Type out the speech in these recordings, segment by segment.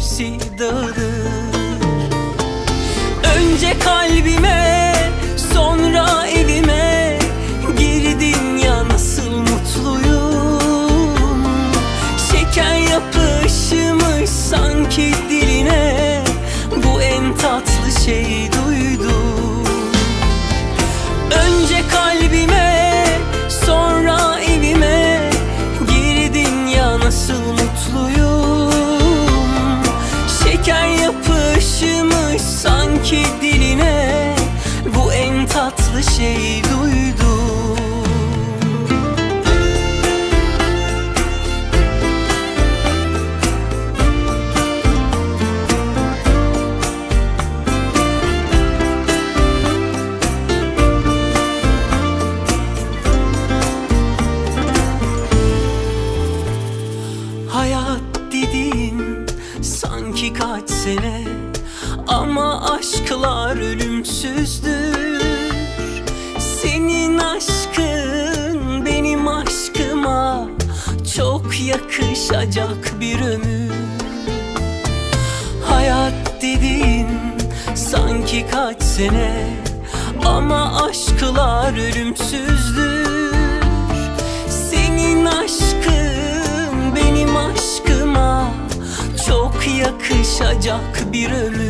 hepsi Önce kalbime sonra evime Girdin ya nasıl mutluyum? Şeker yapışmış sanki diline Bu en tatlı şey dediğin sanki kaç Ama aşklar ölümsüzdür Senin aşkın benim aşkıma Çok yakışacak bir ömür. Hayat dediğin sanki kaç sene Ama aşklar ölümsüzdür. Senin aşkın benim aşkıma Çok yakışacak bir ömür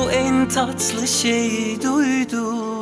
Bu en tatlı şey duydum